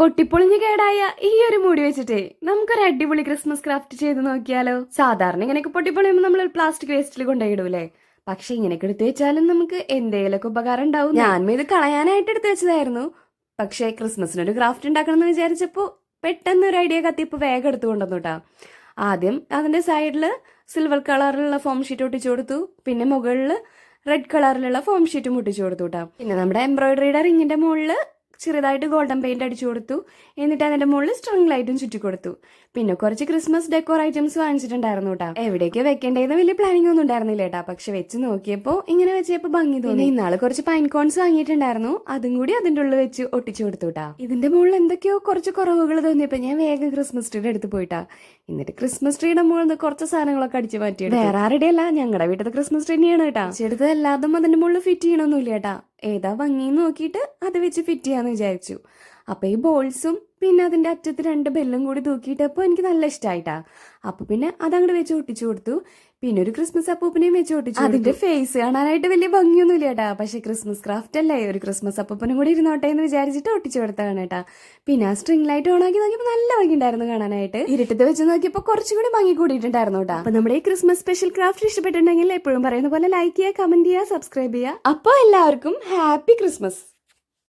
പൊട്ടിപ്പൊളിഞ്ഞ് കേടായ ഈ ഒരു മൂടി വെച്ചിട്ടേ നമുക്കൊരു അടിപൊളി ക്രിസ്മസ് ക്രാഫ്റ്റ് ചെയ്ത് നോക്കിയാലോ? സാധാരണ ഇങ്ങനെയൊക്കെ പൊട്ടിപ്പൊളിയുമ്പോൾ നമ്മൾ പ്ലാസ്റ്റിക് വേസ്റ്റിൽ കൊണ്ടുപോയിടൂലേ? പക്ഷെ ഇങ്ങനെയൊക്കെ എടുത്തു വെച്ചാലും നമുക്ക് എന്തെങ്കിലുമൊക്കെ ഉപകാരം ഉണ്ടാവും. ഞാൻ ഇത് കളയാനായിട്ട് എടുത്തു വെച്ചതായിരുന്നു. പക്ഷേ ക്രിസ്മസിനൊരു ക്രാഫ്റ്റ് ഉണ്ടാക്കണം എന്ന് വിചാരിച്ചപ്പോൾ പെട്ടെന്ന് ഒരു ഐഡിയ കത്തിയപ്പോൾ വേഗം എടുത്തു കൊണ്ടുവന്നു കേട്ടോ ആദ്യം അതിന്റെ സൈഡിൽ സിൽവർ കളറിലുള്ള ഫോം ഷീറ്റ് ഒട്ടിച്ചു കൊടുത്തു. പിന്നെ മുകളിൽ റെഡ് കളറിലുള്ള ഫോം ഷീറ്റും ഒട്ടിച്ചു കൊടുത്തു കേട്ടോ പിന്നെ നമ്മുടെ എംബ്രോയിഡറിയുടെ റിങ്ങിന്റെ മുകളിൽ ചെറുതായിട്ട് ഗോൾഡൻ പെയിന്റ് അടിച്ചു കൊടുത്തു. എന്നിട്ട് അതിന്റെ മുകളിൽ സ്ട്രിങ് ലൈറ്റും ചുറ്റി കൊടുത്തു. പിന്നെ കുറച്ച് ക്രിസ്മസ് ഡെക്കോർ ഐറ്റംസ് വാങ്ങിച്ചിട്ടുണ്ടായിരുന്നു കേട്ടോ എവിടേക്ക് വെക്കേണ്ടതെന്ന് വലിയ പ്ലാനിംഗ് ഒന്നും ഉണ്ടായിരുന്നില്ല കേട്ടോ പക്ഷെ വെച്ച് നോക്കിയപ്പോൾ ഇങ്ങനെ വെച്ചപ്പോൾ ഭംഗി തോന്നി. ഇന്നാൾ കുറച്ച് പൈൻ കോൺസ് വാങ്ങിയിട്ടുണ്ടായിരുന്നു. അതും കൂടി അതിന്റെ ഉള്ളിൽ വെച്ച് ഒട്ടിച്ചു കൊടുത്തു കേട്ടാ ഇതിന്റെ മുകളിൽ എന്തൊക്കെയോ കുറച്ച് കുറവുകൾ തോന്നിയപ്പോ ഞാൻ വേഗം ക്രിസ്മസ് ട്രീയുടെ അടുത്ത് പോയിട്ടാ എന്നിട്ട് ക്രിസ്മസ് ട്രീയുടെ മുകളിൽ നിന്ന് കുറച്ച് സാധനങ്ങളൊക്കെ അടിച്ചു മാറ്റി വേറെ ആരുടെ അല്ല ഞങ്ങളുടെ വീട്ടിലെ ക്രിസ്മസ് ട്രീ തന്നെയാണ് കേട്ടാ ചെടുത്ത് എല്ലാതും അതിന്റെ മുകളിൽ ഫിറ്റ് ചെയ്യണമെന്നില്ല കേട്ടാ ഏതാ ഭംഗി നോക്കിയിട്ട് അത് വെച്ച് ഫിറ്റ് ചെയ്യാന്ന് വിചാരിച്ചു. അപ്പൊ ഈ ബോൾസും പിന്നെ അതിന്റെ അറ്റത്ത് രണ്ട് ബെല്ലും കൂടി തൂക്കിയിട്ടപ്പോ എനിക്ക് നല്ല ഇഷ്ടമായിട്ടാ അപ്പൊ പിന്നെ അതങ്ങോട്ട് വെച്ച് ഒട്ടിച്ചു കൊടുത്തു. പിന്നെ ഒരു ക്രിസ്മസ് അപ്പൂപ്പനെയും വെച്ച് ഒട്ടിച്ചു അതിന്റെ ഫേസ് കാണാനായിട്ട് വലിയ ഭംഗിയൊന്നും ഇല്ല കേട്ടാ പക്ഷെ ക്രിസ്മസ് ക്രാഫ്റ്റ് അല്ലേ? ഒരു ക്രിസ്മസ് അപ്പൂപ്പനും കൂടി ഇരുന്നോട്ടെ എന്ന് വിചാരിച്ചിട്ട് ഒട്ടിച്ചു കൊടുത്താണ് കേട്ടാ. പിന്നെ ആ സ്ട്രിംഗ് ലൈറ്റ് ഓൺ ആക്കി നോക്കിയപ്പോൾ നല്ല ഭംഗി ഉണ്ടായിരുന്നു കാണാനായിട്ട്. ഇരുട്ടത്ത് വെച്ച് നോക്കിയപ്പോൾ കുറച്ചും കൂടി ഭംഗി കൂടിയിട്ടുണ്ടായിരുന്നു കേട്ടോ. അപ്പൊ നമ്മുടെ ഈ ക്രിസ്മസ് സ്പെഷ്യൽ ക്രാഫ്റ്റ് ഇഷ്ടപ്പെട്ടിട്ടുണ്ടെങ്കിൽ എപ്പോഴും പറയുന്ന പോലെ ലൈക്ക് ചെയ്യുക കമന്റ് ചെയ്യുക സബ്സ്ക്രൈബ് ചെയ്യുക. അപ്പോൾ എല്ലാവർക്കും ഹാപ്പി ക്രിസ്മസ്